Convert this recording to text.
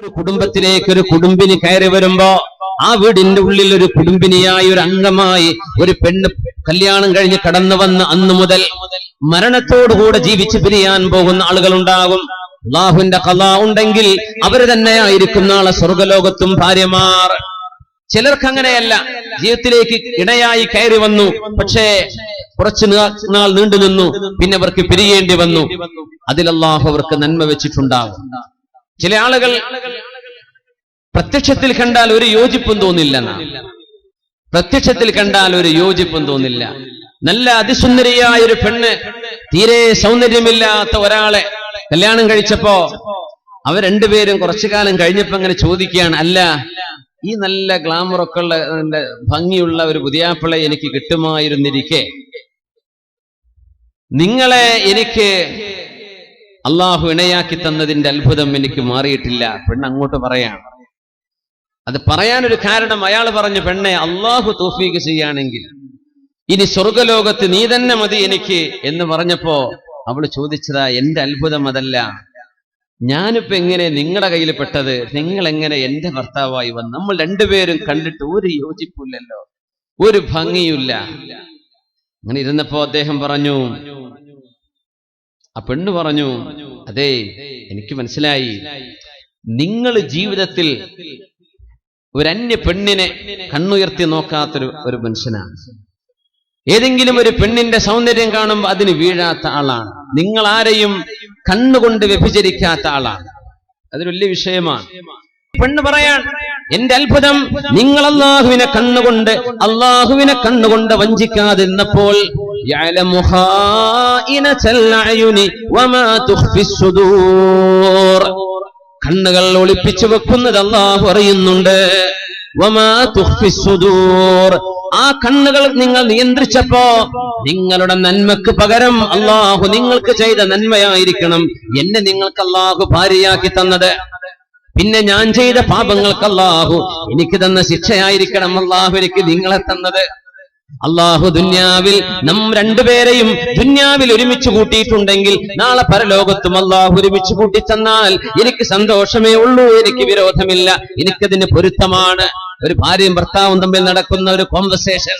ഒരു കുടുംബത്തിലേക്ക് ഒരു കുടുംബിനി കയറി വരുമ്പോ ആ വീടിന്റെ ഉള്ളിൽ ഒരു കുടുംബിനിയായി ഒരു അംഗമായി ഒരു പെണ്ണ് കല്യാണം കഴിഞ്ഞ് കടന്നു വന്ന് അന്ന് മുതൽ മരണത്തോടുകൂടെ ജീവിച്ച് പിരിയാൻ പോകുന്ന ആളുകളുണ്ടാകും. അള്ളാഹുവിന്റെ കഥ ഉണ്ടെങ്കിൽ അവർ തന്നെയായിരിക്കും നാളെ സ്വർഗലോകത്തും ഭാര്യമാർ. ചിലർക്ക് അങ്ങനെയല്ല ജീവിതത്തിലേക്ക് ഇണയായി കയറി വന്നു പക്ഷേ കുറച്ചു നാൾ നീണ്ടു നിന്നു പിന്നെ അവർക്ക് പിരിയേണ്ടി വന്നു. അതിലല്ലാഹു അവർക്ക് നന്മ വെച്ചിട്ടുണ്ടാകും. ചില ആളുകൾ പ്രത്യക്ഷത്തിൽ കണ്ടാൽ ഒരു യോജിപ്പും തോന്നില്ല പ്രത്യക്ഷത്തിൽ കണ്ടാൽ ഒരു യോജിപ്പും തോന്നില്ല. നല്ല അതിസുന്ദരിയായ ഒരു പെണ്ണ് തീരെ സൗന്ദര്യമില്ലാത്ത ഒരാളെ കല്യാണം കഴിച്ചപ്പോ അവർ രണ്ടുപേരും കുറച്ചു കാലം കഴിഞ്ഞപ്പോ അങ്ങനെ ചോദിക്കുകയാണ് അല്ല ഈ നല്ല ഗ്ലാമറൊക്കെ ഉള്ള ഭംഗിയുള്ള ഒരു പുതിയാപ്പിളെ എനിക്ക് കിട്ടുമായിരുന്നിരിക്കെ. നിങ്ങളെ എനിക്ക് അള്ളാഹു ഇണയാക്കി തന്നതിന്റെ അത്ഭുതം എനിക്ക് മാറിയിട്ടില്ല. പെണ്ണ് അങ്ങോട്ട് പറയാണ്. അത് പറയാനൊരു കാരണം അയാൾ പറഞ്ഞു പെണ്ണെ അള്ളാഹു തോഫീക്ക് ചെയ്യുകയാണെങ്കിൽ ഇനി സ്വർഗലോകത്ത് നീ തന്നെ മതി എനിക്ക്. എന്ന് പറഞ്ഞപ്പോ അവൾ ചോദിച്ചതാ എന്റെ അത്ഭുതം അതല്ല. ഞാനിപ്പോ എങ്ങനെ നിങ്ങളുടെ കയ്യിൽ പെട്ടത് നിങ്ങൾ എങ്ങനെ എന്റെ ഭർത്താവായി വന്ന്? നമ്മൾ രണ്ടുപേരും കണ്ടിട്ട് ഒരു യോജിപ്പില്ലല്ലോ ഒരു ഭംഗിയില്ല അങ്ങനെ ഇരുന്നപ്പോ അദ്ദേഹം പറഞ്ഞു ആ പെണ്ണ് പറഞ്ഞു അതെ എനിക്ക് മനസ്സിലായി. നിങ്ങൾ ജീവിതത്തിൽ ഒരു അന്യ പെണ്ണിനെ കണ്ണുയർത്തി നോക്കാത്തൊരു ഒരു മനുഷ്യനാണ് ഏതെങ്കിലും ഒരു പെണ്ണിന്റെ സൗന്ദര്യം കാണുമ്പോൾ അതിന് വീഴാത്ത ആളാണ് നിങ്ങൾ ആരെയും കണ്ണുകൊണ്ട് വ്യഭിചരിക്കാത്ത ആളാണ് അതൊരു വലിയ വിഷയമാണ് പെണ്ണ് പറയാൻ എന്റെ അത്ഭുതം നിങ്ങൾ അള്ളാഹുവിനെ കണ്ണുകൊണ്ട് അള്ളാഹുവിനെ കണ്ണുകൊണ്ട് വഞ്ചിക്കാതിരുന്നപ്പോൾ يعلم خائنة الأعين وما تخفي الصدور കണ്ണുകൾ ഒളിപ്പിച്ചു വെക്കുന്നത് അള്ളാഹു അറിയുന്നുണ്ട്. ആ കണ്ണുകൾ നിങ്ങൾ നിയന്ത്രിച്ചപ്പോ നിങ്ങളുടെ നന്മക്ക് പകരം അള്ളാഹു നിങ്ങൾക്ക് ചെയ്ത നന്മയായിരിക്കണം. എന്നെ നിങ്ങൾക്ക് അള്ളാഹു ഭാര്യയാക്കി തന്നത്. പിന്നെ ഞാൻ ചെയ്ത പാപങ്ങൾക്ക് അള്ളാഹു എനിക്ക് തന്ന ശിക്ഷയായിരിക്കണം. അള്ളാഹു എനിക്ക് നിങ്ങളെ തന്നത്. അള്ളാഹു ദുന്യാവിൽ നം രണ്ടുപേരെയും ദുന്യാവിൽ ഒരുമിച്ച് കൂട്ടിയിട്ടുണ്ടെങ്കിൽ നാളെ പരലോകത്തും അള്ളാഹു ഒരുമിച്ച് കൂട്ടി തന്നാൽ എനിക്ക് സന്തോഷമേ ഉള്ളൂ എനിക്ക് വിരോധമില്ല എനിക്കതിന് പൊരുത്തമാണ്. ഒരു ഭാര്യയും ഭർത്താവും തമ്മിൽ നടക്കുന്ന ഒരു കോൺവെർസേഷൻ